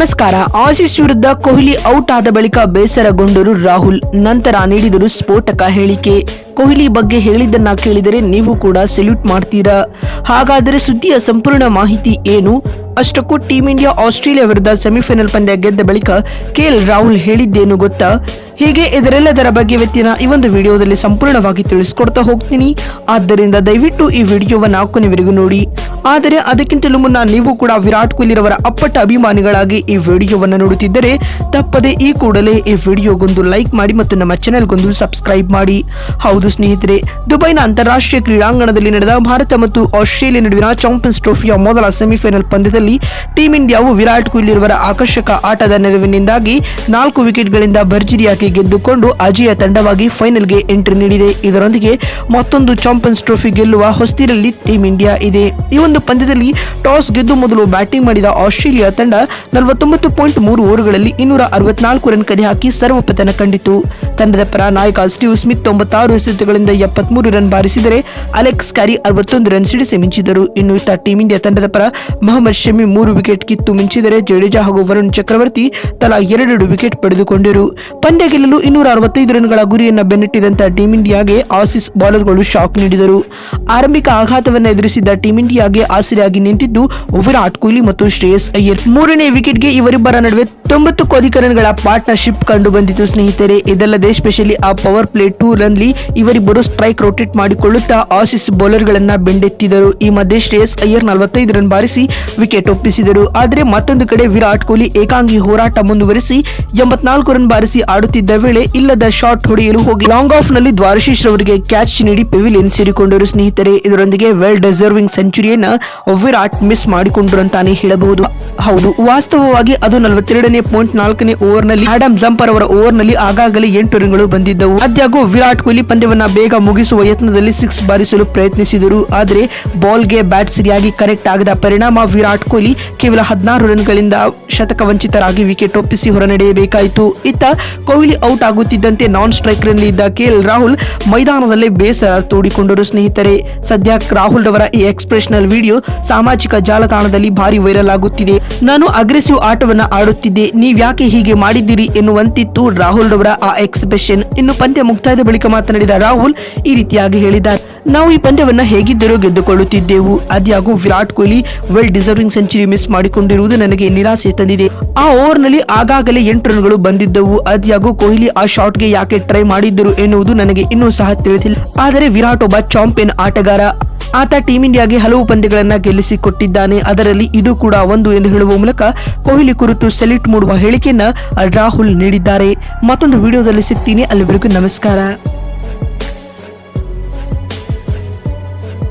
ನಮಸ್ಕಾರ. ಆಸೀಸ್ ವಿರುದ್ಧ ಕೊಹ್ಲಿ ಔಟ್ ಆದ ಬಳಿಕ ಬೇಸರಗೊಂಡರು ರಾಹುಲ್. ನಂತರ ನೀಡಿದರು ಸ್ಫೋಟಕ ಹೇಳಿಕೆ. ಕೊಹ್ಲಿ ಬಗ್ಗೆ ಹೇಳಿದ್ದನ್ನ ಕೇಳಿದರೆ ನೀವು ಕೂಡ ಸೆಲ್ಯೂಟ್ ಮಾಡ್ತೀರಾ? ಹಾಗಾದರೆ ಸುದ್ದಿಯ ಸಂಪೂರ್ಣ ಮಾಹಿತಿ ಏನು? ಅಷ್ಟಕ್ಕೂ ಟೀಂ ಇಂಡಿಯಾ ಆಸ್ಟ್ರೇಲಿಯಾ ವಿರುದ್ಧ ಸೆಮಿಫೈನಲ್ ಪಂದ್ಯ ಗೆದ್ದ ಬಳಿಕ ಕೆಎಲ್ ರಾಹುಲ್ ಹೇಳಿದ್ದೇನು ಗೊತ್ತಾ? ಹೀಗೆ ಇದರೆಲ್ಲದರ ಬಗ್ಗೆ ವ್ಯಕ್ತಿನ ಈ ಒಂದು ವಿಡಿಯೋದಲ್ಲಿ ಸಂಪೂರ್ಣವಾಗಿ ತಿಳಿಸ್ಕೊಡ್ತಾ ಹೋಗ್ತೀನಿ. ಆದ್ದರಿಂದ ದಯವಿಟ್ಟು ಈ ವಿಡಿಯೋವನ್ನು ಕೊನೆವರೆಗೂ ನೋಡಿ. ಆದರೆ ಅದಕ್ಕಿಂತಲೂ ಮುನ್ನ ನೀವು ಕೂಡ ವಿರಾಟ್ ಕೊಹ್ಲಿ ರವರ ಅಪ್ಪಟ ಅಭಿಮಾನಿಗಳಾಗಿ ಈ ವಿಡಿಯೋವನ್ನು ನೋಡುತ್ತಿದ್ದರೆ ತಪ್ಪದೆ ಈ ಕೂಡಲೇ ಈ ವಿಡಿಯೋಗೊಂದು ಲೈಕ್ ಮಾಡಿ ಮತ್ತು ನಮ್ಮ ಚಾನೆಲ್ಗೊಂದು ಸಬ್ಸ್ಕ್ರೈಬ್ ಮಾಡಿ. ಹೌದು ಸ್ನೇಹಿತರೆ, ದುಬೈನ ಅಂತಾರಾಷ್ಟ್ರೀಯ ಕ್ರೀಡಾಂಗಣದಲ್ಲಿ ನಡೆದ ಭಾರತ ಮತ್ತು ಆಸ್ಟ್ರೇಲಿಯಾ ನಡುವಿನ ಚಾಂಪಿಯನ್ಸ್ ಟ್ರೋಫಿಯ ಮೊದಲ ಸೆಮಿಫೈನಲ್ ಪಂದ್ಯದಲ್ಲಿ ಟೀಂ ಇಂಡಿಯಾವು ವಿರಾಟ್ ಕೊಹ್ಲಿ ರವರ ಆಕರ್ಷಕ ಆಟದ ನೆರವಿನಿಂದಾಗಿ ನಾಲ್ಕು ವಿಕೆಟ್ಗಳಿಂದ ಭರ್ಜರಿಯಾಗಿ ಗೆದ್ದುಕೊಂಡು ಅಜಯ ತಂಡವಾಗಿ ಫೈನಲ್ಗೆ ಎಂಟ್ರಿ ನೀಡಿದೆ. ಇದರೊಂದಿಗೆ ಮತ್ತೊಂದು ಚಾಂಪಿಯನ್ಸ್ ಟ್ರೋಫಿ ಗೆಲ್ಲುವ ಹೊಸ್ತಿರಲ್ಲಿ ಟೀಂ ಇಂಡಿಯಾ ಇದೆ. ಈ ಒಂದು ಪಂದ್ಯದಲ್ಲಿ ಟಾಸ್ ಗೆದ್ದು ಮೊದಲು ಬ್ಯಾಟಿಂಗ್ ಮಾಡಿದ ಆಸ್ಟ್ರೇಲಿಯಾ ತಂಡ ನಲವತ್ತೊಂಬತ್ತು ಪಾಯಿಂಟ್ ಮೂರು ಓವರ್ಗಳಲ್ಲಿ ಇನ್ನೂರ ಅರವತ್ನಾಲ್ಕು ರನ್ ಕದಿ ಹಾಕಿ ಸರ್ವಪತನ ಕಂಡಿತು. ತಂಡದ ಪರ ನಾಯಕ ಸ್ಟೀವ್ ಸ್ಮಿತ್ ತೊಂಬತ್ತಾರು ಎಸೆತಗಳಿಂದ ಎಪ್ಪತ್ಮೂರು ರನ್ ಬಾರಿಸಿದರೆ ಅಲೆಕ್ಸ್ ಕ್ಯಾರಿ ಅರವತ್ತೊಂದು ರನ್ ಸಿಡಿಸಿ ಮಿಂಚಿದರು. ಇನ್ನು ಇತ್ತ ಟೀಂ ಇಂಡಿಯಾ ತಂಡದ ಪರ ಮೊಹಮ್ಮದ್ ಶಮಿ ಮೂರು ವಿಕೆಟ್ ಕಿತ್ತು ಮಿಂಚಿದರೆ ಜಡೇಜಾ ಹಾಗೂ ವರುಣ್ ಚಕ್ರವರ್ತಿ ತಲಾ ಎರಡೆರಡು ವಿಕೆಟ್ ಪಡೆದುಕೊಂಡರು. ಪಂದ್ಯ ಗೆಲ್ಲಲು ಇನ್ನೂರ ಅರವತ್ತೈದು ರನ್ಗಳ ಗುರಿಯನ್ನು ಬೆನ್ನಟ್ಟಿದಂತ ಟೀಂ ಇಂಡಿಯಾಗೆ ಆಸಿಸ್ ಬೌಲರ್ಗಳು ಶಾಕ್ ನೀಡಿದರು. ಆರಂಭಿಕ ಆಘಾತವನ್ನು ಎದುರಿಸಿದ್ದ ಟೀಂ ಇಂಡಿಯಾಗೆ ಆಸರೆಯಾಗಿ ನಿಂತಿದ್ದು ವಿರಾಟ್ ಕೊಹ್ಲಿ ಮತ್ತು ಶ್ರೇಯಸ್ ಅಯ್ಯರ್. ಮೂರನೇ ವಿಕೆಟ್ಗೆ ಇವರಿಬ್ಬರ ನಡುವೆ ತೊಂಬತ್ತಕ್ಕೂ ಅಧಿಕ ರನ್ಗಳ ಪಾರ್ಟ್ನರ್ಶಿಪ್ ಕಂಡು ಬಂದಿತು ಸ್ನೇಹಿತರೆ. ಇದಲ್ಲದೆ ಸ್ಪೆಷಲಿ ಆ ಪವರ್ ಪ್ಲೇ ಟೂರ್ನಲ್ಲಿ ಇವರಿಬ್ಬರು ಸ್ಟ್ರೈಕ್ ರೊಟೇಟ್ ಮಾಡಿಕೊಳ್ಳುತ್ತಾ ಆಸಿಸ್ ಬೌಲರ್ ಗಳನ್ನ ಬೆಂಡೆತ್ತಿದರು. ಈ ಮಧ್ಯೆ ಶ್ರೇಯಸ್ ಅಯ್ಯರ್ ನಲವತ್ತೈದು ರನ್ ಬಾರಿಸಿ ವಿಕೆಟ್ ಒಪ್ಪಿಸಿದರು. ಆದರೆ ಮತ್ತೊಂದು ಕಡೆ ವಿರಾಟ್ ಕೊಹ್ಲಿ ಏಕಾಂಗಿ ಹೋರಾಟ ಮುಂದುವರಿಸಿ ಎಂಬತ್ನಾಲ್ಕು ರನ್ ಬಾರಿಸಿ ಆಡುತ್ತಿದ್ದ ವೇಳೆ ಇಲ್ಲದ ಶಾಟ್ ಹೊಡೆಯಲು ಹೋಗಿ ಲಾಂಗ್ ಆಫ್ನಲ್ಲಿ ದ್ವಾರಶೀಶ್ ಅವರಿಗೆ ಕ್ಯಾಚ್ ನೀಡಿ ಪೆವಿಲಿಯನ್ ಸೇರಿಕೊಂಡರು ಸ್ನೇಹಿತರೆ. ಇದರೊಂದಿಗೆ ವೆಲ್ ಡಿಸರ್ವಿಂಗ್ ಸೆಂಚುರಿಯನ್ನ ವಿರಾಟ್ ಮಿಸ್ ಮಾಡಿಕೊಂಡ್ರು ಅಂತಾನೆ ಹೇಳಬಹುದು. ಹೌದು, ವಾಸ್ತವವಾಗಿ ಅದು ನಲವತ್ತೆರಡನೇ ಪಾಯಿಂಟ್ ನಾಲ್ಕನೇ ಓವರ್ನಲ್ಲಿ ಆಡಮ್ ಜಂಪರ್ ಅವರ ಓವರ್ನಲ್ಲಿ ಆಗಾಗಲೇ ರನ್ಗಳು ಬಂದಿದ್ದವು. ಆದ್ಯಾಗೂ ವಿರಾಟ್ ಕೊಹ್ಲಿ ಪಂದ್ಯವನ್ನ ಬೇಗ ಮುಗಿಸುವ ಯತ್ನದಲ್ಲಿ ಸಿಕ್ಸ್ ಬಾರಿಸಲು ಪ್ರಯತ್ನಿಸಿದರು. ಆದರೆ ಬಾಲ್ಗೆ ಬ್ಯಾಟ್ ಸರಿಯಾಗಿ ಕನೆಕ್ಟ್ ಆಗದ ಪರಿಣಾಮ ವಿರಾಟ್ ಕೊಹ್ಲಿ ಕೇವಲ ಹದಿನಾರು ರನ್ಗಳಿಂದ ಶತಕ ವಂಚಿತರಾಗಿ ವಿಕೆಟ್ ಒಪ್ಪಿಸಿ ಹೊರನಡೆಯಬೇಕಾಯಿತು. ಇತ್ತ ಕೊಹ್ಲಿ ಔಟ್ ಆಗುತ್ತಿದ್ದಂತೆ ನಾನ್ ಸ್ಟ್ರೈಕ್ನಲ್ಲಿ ಇದ್ದ ಕೆಎಲ್ ರಾಹುಲ್ ಮೈದಾನದಲ್ಲೇ ಬೇಸರ ತೋಡಿಕೊಂಡರು ಸ್ನೇಹಿತರೆ. ಸದ್ಯ ರಾಹುಲ್ ರವರ ಈ ಎಕ್ಸ್ಪ್ರೆಷನಲ್ ವಿಡಿಯೋ ಸಾಮಾಜಿಕ ಜಾಲತಾಣದಲ್ಲಿ ಭಾರಿ ವೈರಲ್ ಆಗುತ್ತಿದೆ. ನಾನು ಅಗ್ರೆಸಿವ್ ಆಟವನ್ನ ಆಡುತ್ತಿದ್ದೆ. ನೀವ್ಯಾಕೆ ಹೀಗೆ ಮಾಡಿದ್ದೀರಿ ಎನ್ನುವಂತಿತ್ತು ರಾಹುಲ್ ರವರ ಆ ಎಕ್ಸ್ಪ್ರೆಷನ್ ಇನ್ನು ಪಂದ್ಯ ಮುಕ್ತಾಯದ ಬಳಿಕ ಮಾತನಾಡಿದ ರಾಹುಲ್, ಈ ರೀತಿಯಾಗಿ ಹೇಳಿದ್ದಾರೆ. ನಾವು ಈ ಪಂದ್ಯವನ್ನ ಹೇಗಿದ್ದರೂ ಗೆದ್ದುಕೊಳ್ಳುತ್ತಿದ್ದೆವು. ಅದ್ಯಾಗೂ Virat Kohli well deserving century miss ಮಾಡಿಕೊಂಡಿರುವುದು ನನಗೆ ನಿರಾಸೆ ತಂದಿದೆ. ಆ ಓವರ್ನಲ್ಲಿ ಆಗಾಗಲೇ ಎಂಟು ರನ್ಗಳು ಬಂದಿದ್ದವು. ಅದ್ಯಾಗೂ ಕೊಹ್ಲಿ ಆ ಶಾಟ್ಗೆ ಯಾಕೆ ಟ್ರೈ ಮಾಡಿದ್ದರು ಎನ್ನುವುದು ನನಗೆ ಇನ್ನೂ ಸಹ ತಿಳಿದಿಲ್ಲ. ಆದರೆ ವಿರಾಟ್ ಒಬ್ಬ ಚಾಂಪಿಯನ್ ಆಟಗಾರ. ಆತ ಟೀಂ ಇಂಡಿಯಾಗೆ ಹಲವು ಪಂದ್ಯಗಳನ್ನು ಗೆಲ್ಲಿಸಿಕೊಟ್ಟಿದ್ದಾನೆ. ಅದರಲ್ಲಿ ಇದು ಕೂಡ ಒಂದು ಎಂದು ಹೇಳುವ ಮೂಲಕ ಕೊಹ್ಲಿ ಕುರಿತು ಸೆಲ್ಯೂಟ್ ಮೂಡುವ ಹೇಳಿಕೆಯನ್ನ ರಾಹುಲ್ ನೀಡಿದ್ದಾರೆ. ಮತ್ತೊಂದು ವಿಡಿಯೋದಲ್ಲಿ ಸಿಗ್ತೀನಿ. ಅಲ್ಲಿವರೆಗೂ ನಮಸ್ಕಾರ.